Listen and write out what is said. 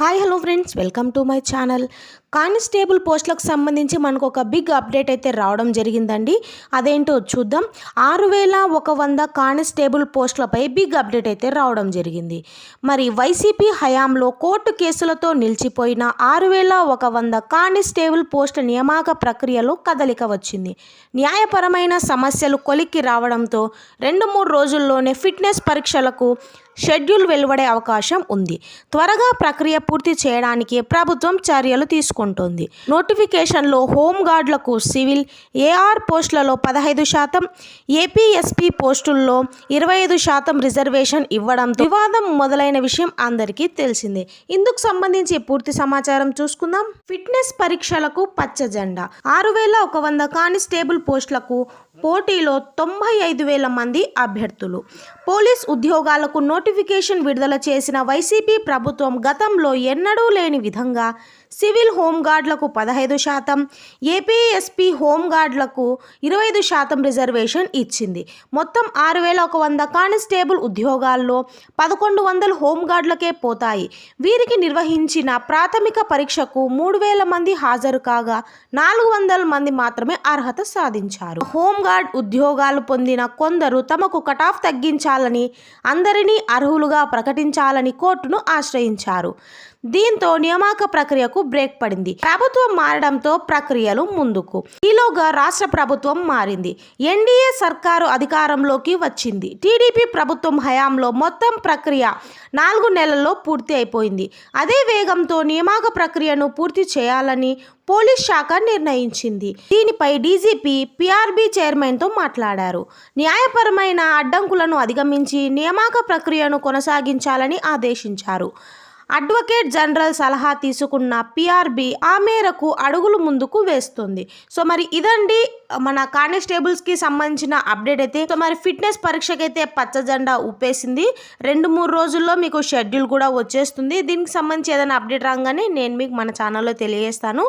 Hi hello friends welcome to my channel constable పోస్టులకు సంబంధించి మనకు ఒక బిగ్ అప్డేట్ అయితే రావడం జరిగిందండి. అదేంటో చూద్దాం. ఆరు వేల ఒక వంద కానిస్టేబుల్ పోస్టులపై బిగ్ అప్డేట్ అయితే రావడం జరిగింది. మరి వైసీపీ హయాంలో కోర్టు కేసులతో నిలిచిపోయిన ఆరు వేల ఒక వంద కానిస్టేబుల్ పోస్టుల నియామక ప్రక్రియలో కదలిక వచ్చింది. న్యాయపరమైన సమస్యలు కొలిక్కి రావడంతో రెండు మూడు రోజుల్లోనే ఫిట్నెస్ పరీక్షలకు షెడ్యూల్ వెలువడే అవకాశం ఉంది. త్వరగా ప్రక్రియ పూర్తి చేయడానికి ప్రభుత్వం చర్యలు తీసుకుంటోంది. నోటిఫికేషన్లో హోంగార్డులకు సివిల్ ఏఆర్ పోస్టులలో పదహైదు శాతం ఏపీఎస్పీ పోస్టుల్లో ఇరవై ఐదు శాతం రిజర్వేషన్ ఇవ్వడంతో వివాదం మొదలైన విషయం అందరికీ తెలిసిందే. ఇందుకు సంబంధించి పూర్తి సమాచారం చూసుకుందాం. ఫిట్నెస్ పరీక్షలకు పచ్చ జెండా. ఆరు వేల ఒక వంద కానిస్టేబుల్ పోస్టులకు పోటీలో తొంభై ఐదు వేల మంది అభ్యర్థులు. పోలీస్ ఉద్యోగాలకు నోటిఫికేషన్ విడుదల చేసిన వైసీపీ ప్రభుత్వం గతంలో ఎన్నడూ లేని విధంగా సివిల్ హోంగార్డులకు పదహైదు శాతం ఏపీఎస్పీ హోంగార్డులకు ఇరవై ఐదు శాతం రిజర్వేషన్ ఇచ్చింది. మొత్తం ఆరు వేల ఒక వంద కానిస్టేబుల్ ఉద్యోగాల్లో పదకొండు వందలు హోంగార్డులకే పోతాయి. వీరికి నిర్వహించిన ప్రాథమిక పరీక్షకు మూడు వేల మంది హాజరు కాగా నాలుగు వందల మంది మాత్రమే అర్హత సాధించారు. హోంగార్డ్ ఉద్యోగాలు పొందిన కొందరు తమకు కటాఫ్ తగ్గించాలని అందరినీ అర్హులుగా ప్రకటించాలని కోర్టును ఆశ్రయించారు. దీంతో నియామక ప్రక్రియకు బ్రేక్ పడింది. ప్రభుత్వం మారడంతో ప్రక్రియలు ముందుకు. ఈలోగా రాష్ట్ర ప్రభుత్వం మారింది. ఎన్డీఏ సర్కారు అధికారంలోకి వచ్చింది. టీడీపీ ప్రభుత్వం హయాంలో మొత్తం ప్రక్రియ నాలుగు నెలల్లో పూర్తి అయిపోయింది. అదే వేగంతో నియామక ప్రక్రియను పూర్తి చేయాలని పోలీస్ శాఖ నిర్ణయించింది. దీనిపై డీజీపీ పీఆర్బీ చైర్మన్తో మాట్లాడారు. న్యాయపరమైన అడ్డంకులను అధిగమించి నియామక ప్రక్రియను కొనసాగించాలని ఆదేశించారు. అడ్వకేట్ జనరల్ సలహా తీసుకున్న పిఆర్బి ఆ మేరకు అడుగులు ముందుకు వేస్తుంది. సో మరి ఇదండి మన కానిస్టేబుల్స్కి సంబంధించిన అప్డేట్ అయితే. సో మరి ఫిట్నెస్ పరీక్షకైతే పచ్చ జెండా ఊపేసింది. రెండు మూడు రోజుల్లో మీకు షెడ్యూల్ కూడా వచ్చేస్తుంది. దీనికి సంబంధించి ఏదైనా అప్డేట్ రాగానే నేను మీకు మన ఛానల్లో తెలియజేస్తాను.